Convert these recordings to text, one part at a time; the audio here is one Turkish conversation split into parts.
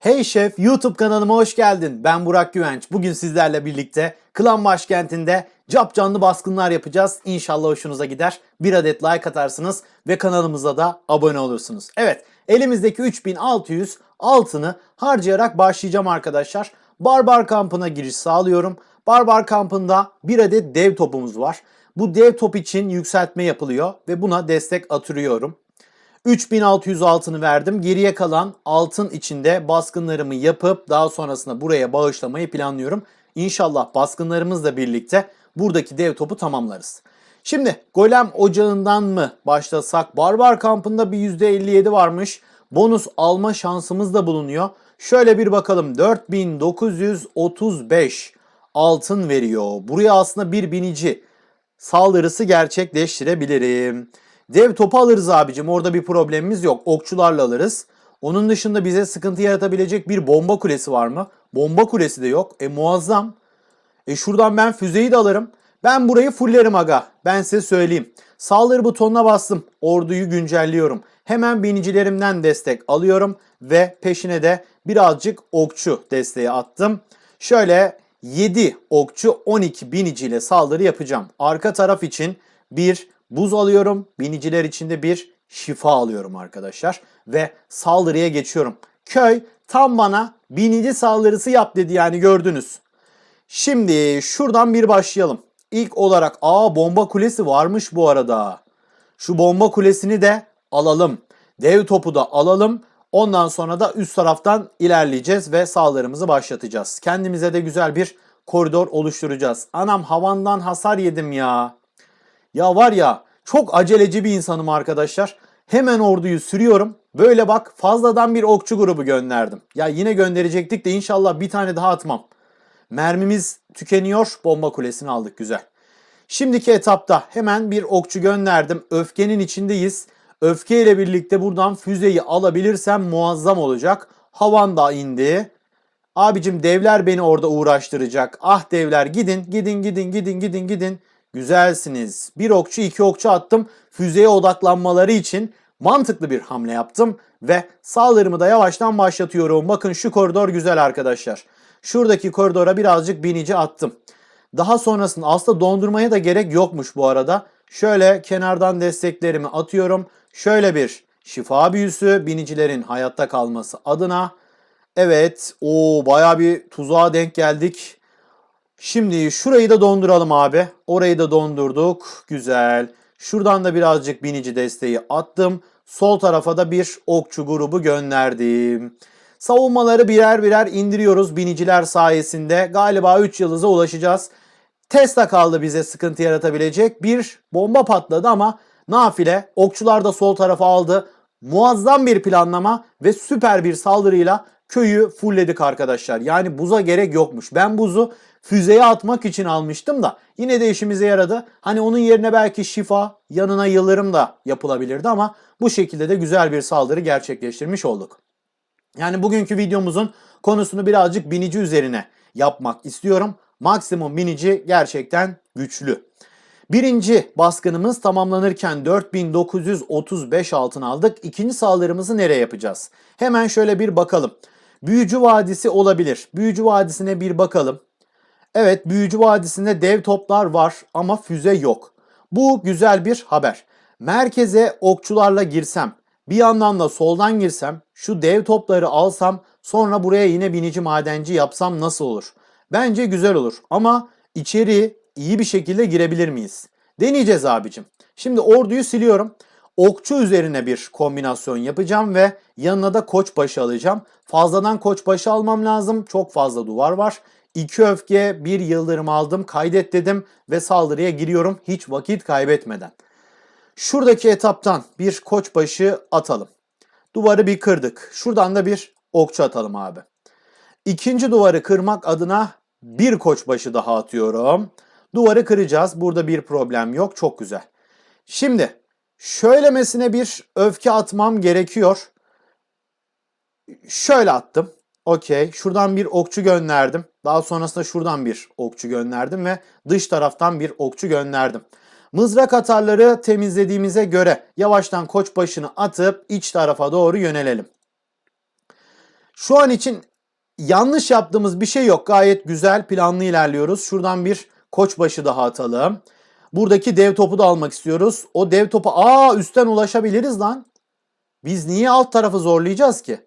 Hey Şef YouTube kanalıma hoş geldin. Ben Burak Güvenç. Bugün sizlerle birlikte Klan Başkenti'nde cap canlı baskınlar yapacağız. İnşallah hoşunuza gider. Bir adet like atarsınız ve kanalımıza da abone olursunuz. Evet elimizdeki 3600 altını harcayarak başlayacağım arkadaşlar. Barbar kampına giriş sağlıyorum. Barbar kampında bir adet dev topumuz var. Bu dev top için yükseltme yapılıyor ve buna destek atırıyorum. 3600 altını verdim. Geriye kalan altın içinde baskınlarımı yapıp daha sonrasında buraya bağışlamayı planlıyorum. İnşallah baskınlarımızla birlikte buradaki dev topu tamamlarız. Şimdi golem ocağından mı başlasak? Barbar kampında bir %57 varmış. Bonus alma şansımız da bulunuyor. Şöyle bir bakalım. 4935 altın veriyor. Buraya aslında bir binici saldırısı gerçekleştirebilirim. Dev topu alırız abicim. Orada bir problemimiz yok. Okçularla alırız. Onun dışında bize sıkıntı yaratabilecek bir bomba kulesi var mı? Bomba kulesi de yok. E muazzam. E şuradan ben füzeyi de alırım. Ben burayı fullerim aga. Ben size söyleyeyim. Saldırı butonuna bastım. Orduyu güncelliyorum. Hemen binicilerimden destek alıyorum. Ve peşine de birazcık okçu desteği attım. Şöyle 7 okçu 12 biniciyle saldırı yapacağım. Arka taraf için bir buz alıyorum. Biniciler için de bir şifa alıyorum arkadaşlar. Ve saldırıya geçiyorum. Köy tam bana binici saldırısı yap dedi yani gördünüz. Şimdi şuradan bir başlayalım. İlk olarak aa bomba kulesi varmış bu arada. Şu bomba kulesini de alalım. Dev topu da alalım. Ondan sonra da üst taraftan ilerleyeceğiz ve saldırımızı başlatacağız. Kendimize de güzel bir koridor oluşturacağız. Anam havandan hasar yedim ya. Ya var ya çok aceleci bir insanım arkadaşlar. Hemen orduyu sürüyorum. Böyle bak fazladan bir okçu grubu gönderdim. Ya yine gönderecektik de inşallah bir tane daha atmam. Mermimiz tükeniyor. Bomba kulesini aldık güzel. Şimdiki etapta hemen bir okçu gönderdim. Öfkenin içindeyiz. Öfke ile birlikte buradan füzeyi alabilirsem muazzam olacak. Havan da indi. Abicim devler beni orada uğraştıracak. Ah devler gidin gidin gidin gidin gidin gidin. Güzelsiniz. Bir okçu iki okçu attım. Füzeye odaklanmaları için mantıklı bir hamle yaptım. Ve saldırımı da yavaştan başlatıyorum. Bakın şu koridor güzel arkadaşlar. Şuradaki koridora birazcık binici attım. Daha sonrasında aslında dondurmaya da gerek yokmuş bu arada. Şöyle kenardan desteklerimi atıyorum. Şöyle bir şifa büyüsü binicilerin hayatta kalması adına. Evet o baya bir tuzağa denk geldik. Şimdi şurayı da donduralım abi. Orayı da dondurduk. Güzel. Şuradan da birazcık binici desteği attım. Sol tarafa da bir okçu grubu gönderdim. Savunmaları birer birer indiriyoruz biniciler sayesinde. Galiba 3 yıldıza ulaşacağız. Tesla kaldı bize sıkıntı yaratabilecek. Bir bomba patladı ama nafile. Okçular da sol tarafa aldı. Muazzam bir planlama ve süper bir saldırıyla köyü fullledik arkadaşlar. Yani buza gerek yokmuş. Ben buzu füzeye atmak için almıştım da yine de işimize yaradı. Hani onun yerine belki şifa yanına yıldırım da yapılabilirdi ama bu şekilde de güzel bir saldırı gerçekleştirmiş olduk. Yani bugünkü videomuzun konusunu birazcık binici üzerine yapmak istiyorum. Maksimum binici gerçekten güçlü. Birinci baskınımız tamamlanırken 4935 altın aldık. İkinci saldırımızı nereye yapacağız? Hemen şöyle bir bakalım. Büyücü Vadisi olabilir. Büyücü Vadisi'ne bir bakalım. Evet Büyücü Vadisi'nde dev toplar var ama füze yok. Bu güzel bir haber. Merkeze okçularla girsem, bir yandan da soldan girsem, şu dev topları alsam, sonra buraya yine binici madenci yapsam nasıl olur? Bence güzel olur ama içeri iyi bir şekilde girebilir miyiz? Deneyeceğiz abicim. Şimdi orduyu siliyorum. Okçu üzerine bir kombinasyon yapacağım ve yanına da koçbaşı alacağım. Fazladan koçbaşı almam lazım. Çok fazla duvar var. İki öfke, bir yıldırım aldım, kaydet dedim ve saldırıya giriyorum hiç vakit kaybetmeden. Şuradaki etaptan bir koçbaşı atalım. Duvarı bir kırdık. Şuradan da bir okçu atalım abi. İkinci duvarı kırmak adına bir koçbaşı daha atıyorum. Duvarı kıracağız. Burada bir problem yok. Çok güzel. Şimdi şöylemesine bir öfke atmam gerekiyor. Şöyle attım. Okey. Şuradan bir okçu gönderdim. Daha sonrasında şuradan bir okçu gönderdim ve dış taraftan bir okçu gönderdim. Mızrak atarları temizlediğimize göre yavaştan koç başını atıp iç tarafa doğru yönelelim. Şu an için yanlış yaptığımız bir şey yok. Gayet güzel planlı ilerliyoruz. Şuradan bir koçbaşı daha atalım. Buradaki dev topu da almak istiyoruz. O dev topu aa üstten ulaşabiliriz lan. Biz niye alt tarafı zorlayacağız ki?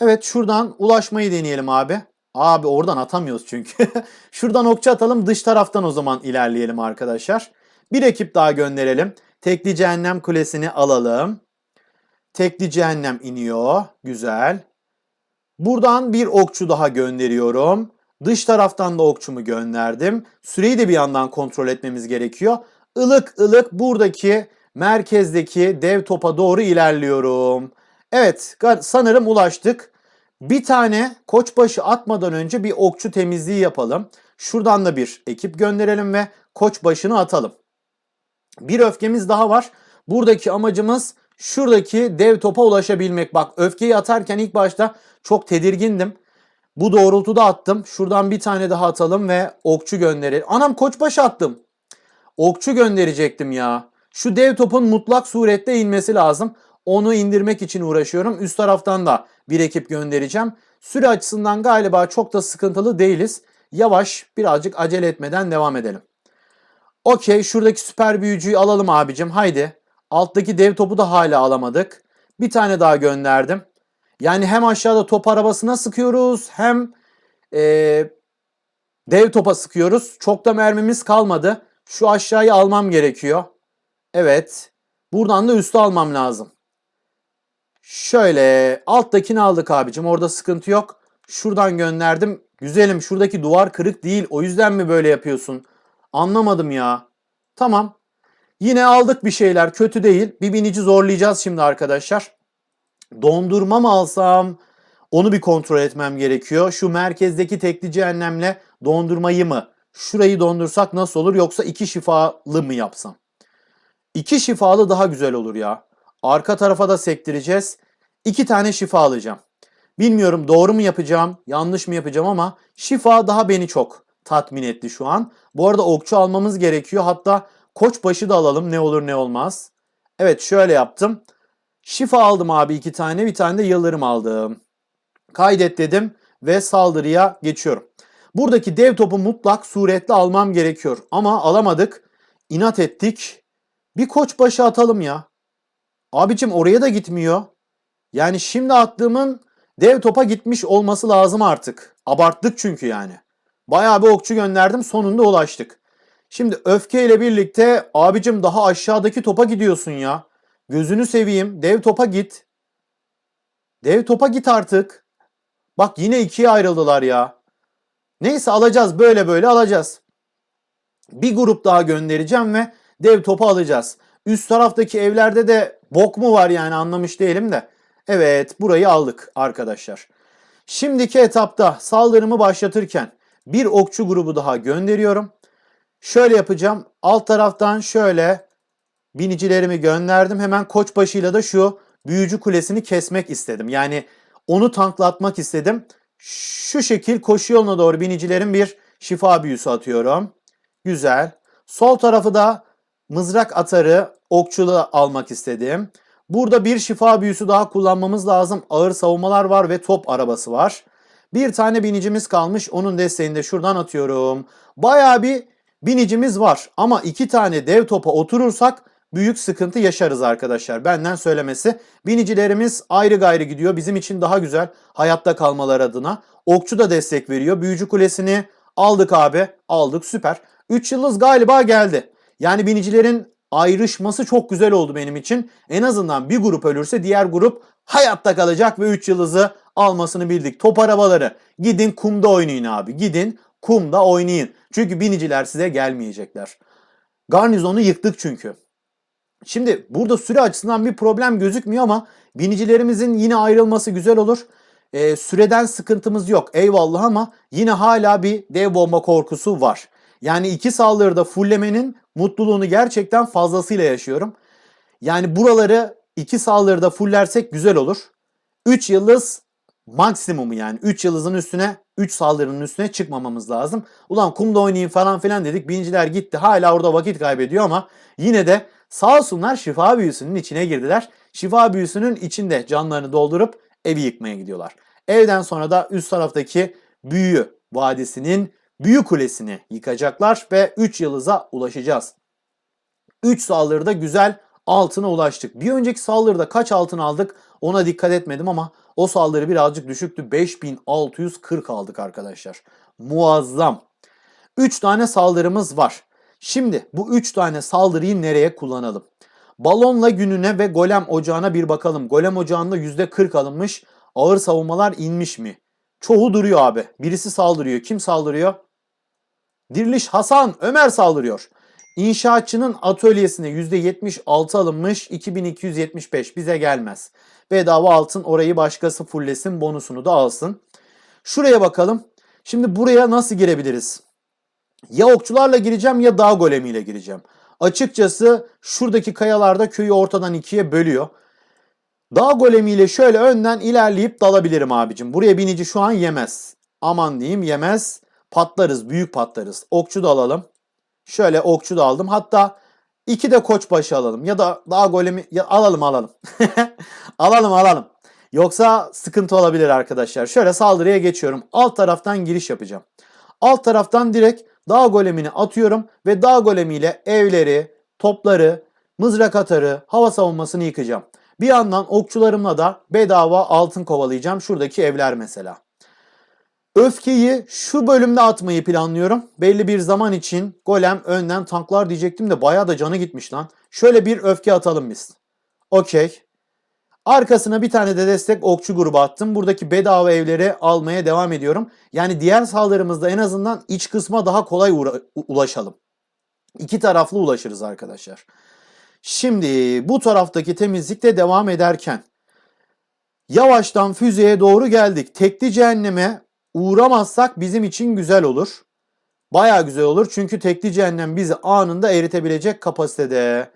Evet şuradan ulaşmayı deneyelim abi. Abi oradan atamıyoruz çünkü. şuradan okçu atalım dış taraftan o zaman ilerleyelim arkadaşlar. Bir ekip daha gönderelim. Tekli cehennem kulesini alalım. Tekli cehennem iniyor. Güzel. Buradan bir okçu daha gönderiyorum. Dış taraftan da okçumu gönderdim. Süreyi de bir yandan kontrol etmemiz gerekiyor. Ilık ılık buradaki merkezdeki dev topa doğru ilerliyorum. Evet sanırım ulaştık. Bir tane koçbaşı atmadan önce bir okçu temizliği yapalım. Şuradan da bir ekip gönderelim ve koçbaşını atalım. Bir öfkemiz daha var. Buradaki amacımız şuradaki dev topa ulaşabilmek. Bak öfkeyi atarken ilk başta çok tedirgindim. Bu doğrultuda attım. Şuradan bir tane daha atalım ve okçu gönderelim. Anam koçbaşı attım. Okçu gönderecektim ya. Şu dev topun mutlak surette inmesi lazım. Onu indirmek için uğraşıyorum. Üst taraftan da bir ekip göndereceğim. Süre açısından galiba çok da sıkıntılı değiliz. Yavaş birazcık acele etmeden devam edelim. Okey şuradaki süper büyücüyü alalım abicim haydi. Alttaki dev topu da hala alamadık. Bir tane daha gönderdim. Yani hem aşağıda top arabasına sıkıyoruz hem eee, dev topa sıkıyoruz. Çok da mermimiz kalmadı. Şu aşağıyı almam gerekiyor. Evet. Buradan da üstü almam lazım. Şöyle alttakini aldık abicim. Orada sıkıntı yok. Şuradan gönderdim. Güzelim şuradaki duvar kırık değil. O yüzden mi böyle yapıyorsun? Anlamadım ya. Tamam. Yine aldık bir şeyler. Kötü değil. Bir binici zorlayacağız şimdi arkadaşlar. Dondurma mı alsam? Onu bir kontrol etmem gerekiyor. Şu merkezdeki tekli cehennemle dondurmayı mı? Şurayı dondursak nasıl olur? Yoksa iki şifalı mı yapsam? İki şifalı daha güzel olur ya. Arka tarafa da sektireceğiz. İki tane şifa alacağım. Bilmiyorum doğru mu yapacağım, yanlış mı yapacağım ama şifa daha beni çok tatmin etti şu an. Bu arada okçu almamız gerekiyor. Hatta koçbaşı da alalım ne olur ne olmaz. Evet şöyle yaptım. Şifa aldım abi iki tane. Bir tane de yıldırım aldım. Kaydet dedim ve saldırıya geçiyorum. Buradaki dev topu mutlak suretle almam gerekiyor. Ama alamadık. İnat ettik. Bir koçbaşı atalım ya. Abicim oraya da gitmiyor. Yani şimdi attığımın dev topa gitmiş olması lazım artık. Abarttık çünkü yani. Bayağı bir okçu gönderdim sonunda ulaştık. Şimdi öfkeyle birlikte abicim daha aşağıdaki topa gidiyorsun ya. Gözünü seveyim dev topa git. Dev topa git artık. Bak yine ikiye ayrıldılar ya. Neyse alacağız böyle böyle alacağız. Bir grup daha göndereceğim ve dev topu alacağız. Üst taraftaki evlerde de bok mu var yani anlamış değilim de. Evet burayı aldık arkadaşlar. Şimdiki etapta saldırımı başlatırken bir okçu grubu daha gönderiyorum. Şöyle yapacağım. Alt taraftan şöyle binicilerimi gönderdim. Hemen koçbaşıyla da şu büyücü kulesini kesmek istedim. Yani onu tanklatmak istedim. Şu şekil koşu yoluna doğru binicilerin bir şifa büyüsü atıyorum. Güzel. Sol tarafı da mızrak atarı okçulu almak istedim. Burada bir şifa büyüsü daha kullanmamız lazım. Ağır savunmalar var ve top arabası var. Bir tane binicimiz kalmış. Onun desteğini de şuradan atıyorum. Bayağı bir binicimiz var. Ama iki tane dev topa oturursak büyük sıkıntı yaşarız arkadaşlar. Benden söylemesi. Binicilerimiz ayrı gayrı gidiyor. Bizim için daha güzel hayatta kalmalar adına. Okçu da destek veriyor. Büyücü kulesini aldık abi. Aldık süper. 3 yıldız galiba geldi. Yani binicilerin ayrışması çok güzel oldu benim için. En azından bir grup ölürse diğer grup hayatta kalacak ve 3 yıldızı almasını bildik. Top arabaları gidin kumda oynayın abi. Gidin kumda oynayın. Çünkü biniciler size gelmeyecekler. Garnizonu yıktık çünkü. Şimdi burada süre açısından bir problem gözükmüyor ama binicilerimizin yine ayrılması güzel olur. Ee, süreden sıkıntımız yok eyvallah ama yine hala bir dev bomba korkusu var. Yani iki saldırıda fullemenin mutluluğunu gerçekten fazlasıyla yaşıyorum. Yani buraları iki saldırıda fullersek güzel olur. 3 yıldız maksimumu yani 3 yıldızın üstüne 3 saldırının üstüne çıkmamamız lazım. Ulan kumda oynayayım falan filan dedik. Binciler gitti. Hala orada vakit kaybediyor ama yine de sağ olsunlar şifa büyüsünün içine girdiler. Şifa büyüsünün içinde canlarını doldurup evi yıkmaya gidiyorlar. Evden sonra da üst taraftaki büyü vadisinin büyü kulesini yıkacaklar ve 3 yıldıza ulaşacağız. 3 saldırıda güzel altına ulaştık. Bir önceki saldırıda kaç altın aldık ona dikkat etmedim ama o saldırı birazcık düşüktü. 5640 aldık arkadaşlar. Muazzam. 3 tane saldırımız var. Şimdi bu 3 tane saldırıyı nereye kullanalım? Balonla gününe ve golem ocağına bir bakalım. Golem ocağında %40 alınmış. Ağır savunmalar inmiş mi? Çoğu duruyor abi. Birisi saldırıyor. Kim saldırıyor? Diriliş Hasan Ömer saldırıyor. İnşaatçının atölyesine %76 alınmış 2275 bize gelmez. Bedava altın orayı başkası fullesin bonusunu da alsın. Şuraya bakalım. Şimdi buraya nasıl girebiliriz? Ya okçularla gireceğim ya dağ golemiyle gireceğim. Açıkçası şuradaki kayalarda köyü ortadan ikiye bölüyor. Dağ golemiyle şöyle önden ilerleyip dalabilirim abicim. Buraya binici şu an yemez. Aman diyeyim yemez. Patlarız, büyük patlarız. Okçu da alalım. Şöyle okçu da aldım. Hatta iki de koçbaşı alalım. Ya da dağ golemi ya alalım alalım. alalım alalım. Yoksa sıkıntı olabilir arkadaşlar. Şöyle saldırıya geçiyorum. Alt taraftan giriş yapacağım. Alt taraftan direkt dağ golemini atıyorum ve dağ golemiyle evleri, topları, mızrak atarı, hava savunmasını yıkacağım. Bir yandan okçularımla da bedava altın kovalayacağım. Şuradaki evler mesela. Öfkeyi şu bölümde atmayı planlıyorum. Belli bir zaman için golem önden tanklar diyecektim de bayağı da canı gitmiş lan. Şöyle bir öfke atalım biz. Okey. Arkasına bir tane de destek okçu grubu attım. Buradaki bedava evleri almaya devam ediyorum. Yani diğer saldırımızda en azından iç kısma daha kolay ulaşalım. İki taraflı ulaşırız arkadaşlar. Şimdi bu taraftaki temizlikte devam ederken yavaştan füzeye doğru geldik. Tekli cehenneme uğramazsak bizim için güzel olur. Baya güzel olur çünkü tekli cehennem bizi anında eritebilecek kapasitede.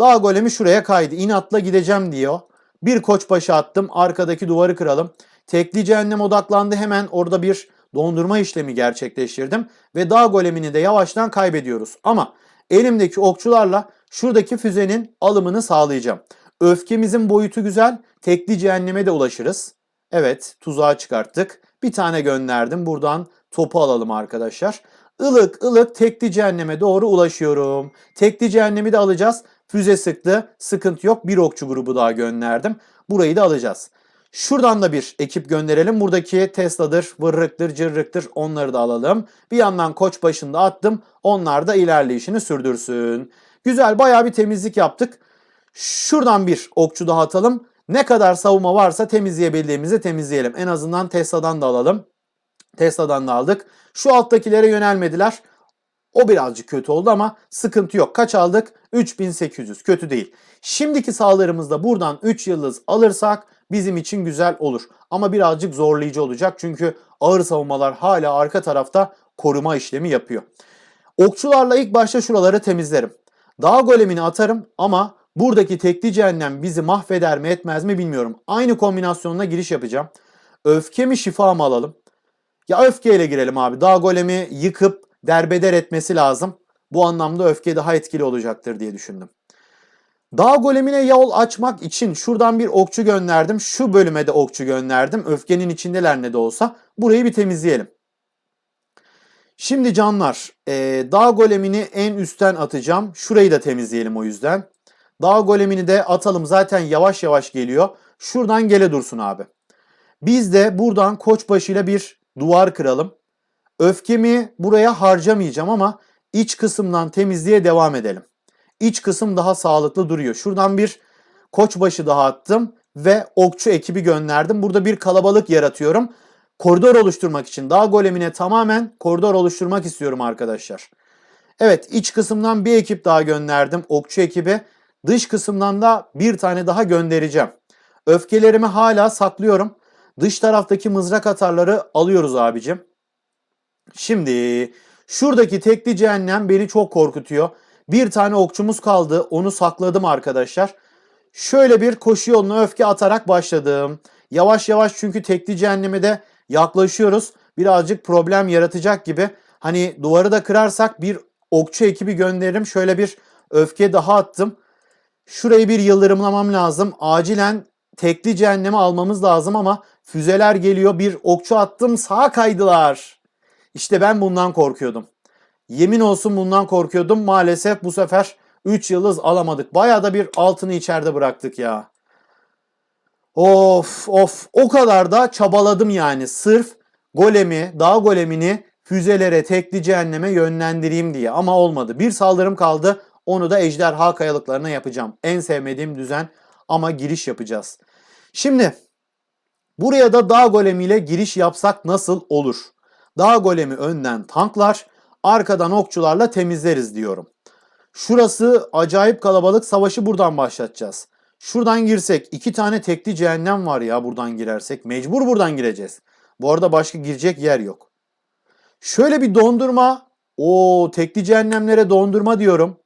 Dağ golemi şuraya kaydı. İnatla gideceğim diyor. Bir koçbaşı attım. Arkadaki duvarı kıralım. Tekli cehennem odaklandı. Hemen orada bir dondurma işlemi gerçekleştirdim. Ve dağ golemini de yavaştan kaybediyoruz. Ama elimdeki okçularla şuradaki füzenin alımını sağlayacağım. Öfkemizin boyutu güzel. Tekli cehenneme de ulaşırız. Evet tuzağa çıkarttık. Bir tane gönderdim. Buradan topu alalım arkadaşlar. Ilık ılık tekli cehenneme doğru ulaşıyorum. Tekli cehennemi de alacağız. Füze sıktı. Sıkıntı yok. Bir okçu grubu daha gönderdim. Burayı da alacağız. Şuradan da bir ekip gönderelim. Buradaki Tesla'dır, vırrıktır, cırrıktır onları da alalım. Bir yandan koç başında attım. Onlar da ilerleyişini sürdürsün. Güzel bayağı bir temizlik yaptık. Şuradan bir okçu daha atalım. Ne kadar savunma varsa temizleyebildiğimizi temizleyelim. En azından Tesla'dan da alalım. Tesla'dan da aldık. Şu alttakilere yönelmediler. O birazcık kötü oldu ama sıkıntı yok. Kaç aldık? 3800. Kötü değil. Şimdiki saldırımızda buradan 3 yıldız alırsak bizim için güzel olur. Ama birazcık zorlayıcı olacak. Çünkü ağır savunmalar hala arka tarafta koruma işlemi yapıyor. Okçularla ilk başta şuraları temizlerim. Dağ golemini atarım ama buradaki tekli cehennem bizi mahveder mi etmez mi bilmiyorum. Aynı kombinasyonla giriş yapacağım. Öfke mi şifa mı alalım? Ya öfkeyle girelim abi. Dağ golemi yıkıp derbeder etmesi lazım. Bu anlamda öfke daha etkili olacaktır diye düşündüm. Dağ golemine yol açmak için şuradan bir okçu gönderdim. Şu bölüme de okçu gönderdim. Öfkenin içindeler ne de olsa. Burayı bir temizleyelim. Şimdi canlar e, dağ golemini en üstten atacağım. Şurayı da temizleyelim o yüzden. Dağ golemini de atalım. Zaten yavaş yavaş geliyor. Şuradan gele dursun abi. Biz de buradan koçbaşıyla bir duvar kıralım. Öfkemi buraya harcamayacağım ama iç kısımdan temizliğe devam edelim. İç kısım daha sağlıklı duruyor. Şuradan bir koçbaşı daha attım ve okçu ekibi gönderdim. Burada bir kalabalık yaratıyorum. Koridor oluşturmak için dağ golemine tamamen koridor oluşturmak istiyorum arkadaşlar. Evet iç kısımdan bir ekip daha gönderdim. Okçu ekibi. Dış kısımdan da bir tane daha göndereceğim. Öfkelerimi hala saklıyorum. Dış taraftaki mızrak atarları alıyoruz abicim. Şimdi şuradaki tekli cehennem beni çok korkutuyor. Bir tane okçumuz kaldı. Onu sakladım arkadaşlar. Şöyle bir koşu yoluna öfke atarak başladım. Yavaş yavaş çünkü tekli cehenneme de yaklaşıyoruz. Birazcık problem yaratacak gibi. Hani duvarı da kırarsak bir okçu ekibi gönderirim. Şöyle bir öfke daha attım. Şurayı bir yıldırımlamam lazım. Acilen tekli cehennemi almamız lazım ama füzeler geliyor. Bir okçu attım sağa kaydılar. İşte ben bundan korkuyordum. Yemin olsun bundan korkuyordum. Maalesef bu sefer 3 yıldız alamadık. Bayağı da bir altını içeride bıraktık ya. Of of o kadar da çabaladım yani. Sırf golemi, dağ golemini füzelere, tekli cehenneme yönlendireyim diye. Ama olmadı. Bir saldırım kaldı. Onu da ejderha kayalıklarına yapacağım. En sevmediğim düzen ama giriş yapacağız. Şimdi buraya da dağ golemiyle giriş yapsak nasıl olur? Dağ golemi önden tanklar, arkadan okçularla temizleriz diyorum. Şurası acayip kalabalık savaşı buradan başlatacağız. Şuradan girsek iki tane tekli cehennem var ya buradan girersek. Mecbur buradan gireceğiz. Bu arada başka girecek yer yok. Şöyle bir dondurma. O tekli cehennemlere dondurma diyorum.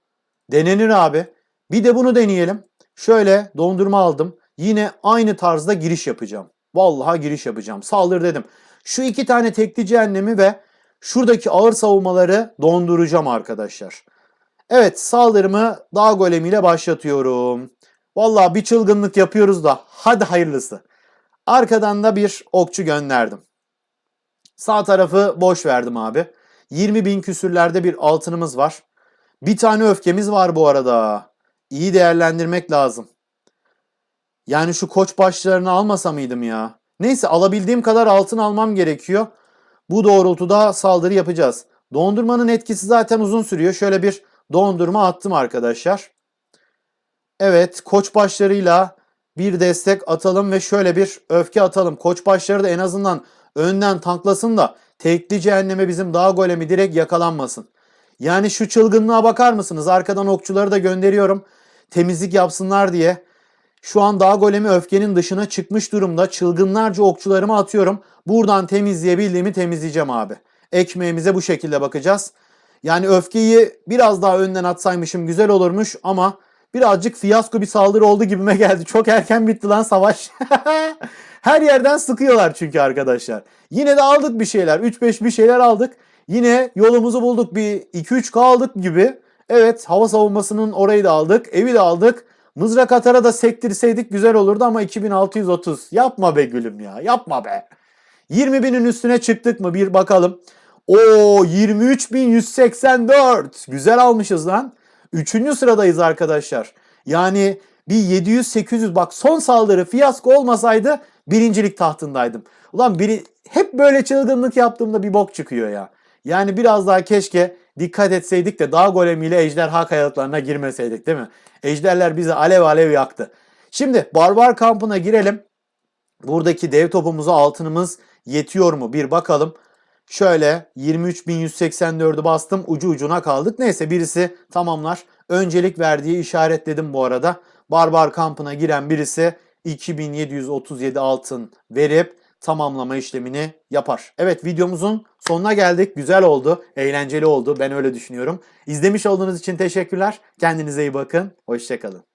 Denenir abi. Bir de bunu deneyelim. Şöyle dondurma aldım. Yine aynı tarzda giriş yapacağım. Vallahi giriş yapacağım. Saldır dedim. Şu iki tane tekli cehennemi ve şuradaki ağır savunmaları donduracağım arkadaşlar. Evet saldırımı dağ golemiyle başlatıyorum. Vallahi bir çılgınlık yapıyoruz da hadi hayırlısı. Arkadan da bir okçu gönderdim. Sağ tarafı boş verdim abi. 20 bin küsürlerde bir altınımız var. Bir tane öfkemiz var bu arada. İyi değerlendirmek lazım. Yani şu koç başlarını almasa mıydım ya? Neyse alabildiğim kadar altın almam gerekiyor. Bu doğrultuda saldırı yapacağız. Dondurmanın etkisi zaten uzun sürüyor. Şöyle bir dondurma attım arkadaşlar. Evet koç başlarıyla bir destek atalım ve şöyle bir öfke atalım. Koç başları da en azından önden tanklasın da tekli cehenneme bizim dağ golemi direkt yakalanmasın. Yani şu çılgınlığa bakar mısınız? Arkadan okçuları da gönderiyorum. Temizlik yapsınlar diye. Şu an dağ golemi öfkenin dışına çıkmış durumda. Çılgınlarca okçularımı atıyorum. Buradan temizleyebildiğimi temizleyeceğim abi. Ekmeğimize bu şekilde bakacağız. Yani öfkeyi biraz daha önden atsaymışım güzel olurmuş ama birazcık fiyasko bir saldırı oldu gibime geldi. Çok erken bitti lan savaş. Her yerden sıkıyorlar çünkü arkadaşlar. Yine de aldık bir şeyler. 3-5 bir şeyler aldık. Yine yolumuzu bulduk. Bir 2-3 aldık gibi. Evet hava savunmasının orayı da aldık. Evi de aldık. Mızrak atara da sektirseydik güzel olurdu ama 2630. Yapma be gülüm ya. Yapma be. 20 binin üstüne çıktık mı bir bakalım. O 23184. Güzel almışız lan. Üçüncü sıradayız arkadaşlar. Yani bir 700-800 bak son saldırı fiyasko olmasaydı birincilik tahtındaydım. Ulan biri hep böyle çılgınlık yaptığımda bir bok çıkıyor ya. Yani biraz daha keşke dikkat etseydik de dağ golemiyle ejderha kayalıklarına girmeseydik değil mi? Ejderler bizi alev alev yaktı. Şimdi barbar kampına girelim. Buradaki dev topumuza altınımız yetiyor mu bir bakalım. Şöyle 23.184'ü bastım ucu ucuna kaldık. Neyse birisi tamamlar. Öncelik verdiği işaretledim bu arada. Barbar kampına giren birisi 2737 altın verip tamamlama işlemini yapar. Evet videomuzun sonuna geldik. Güzel oldu, eğlenceli oldu. Ben öyle düşünüyorum. İzlemiş olduğunuz için teşekkürler. Kendinize iyi bakın. Hoşçakalın.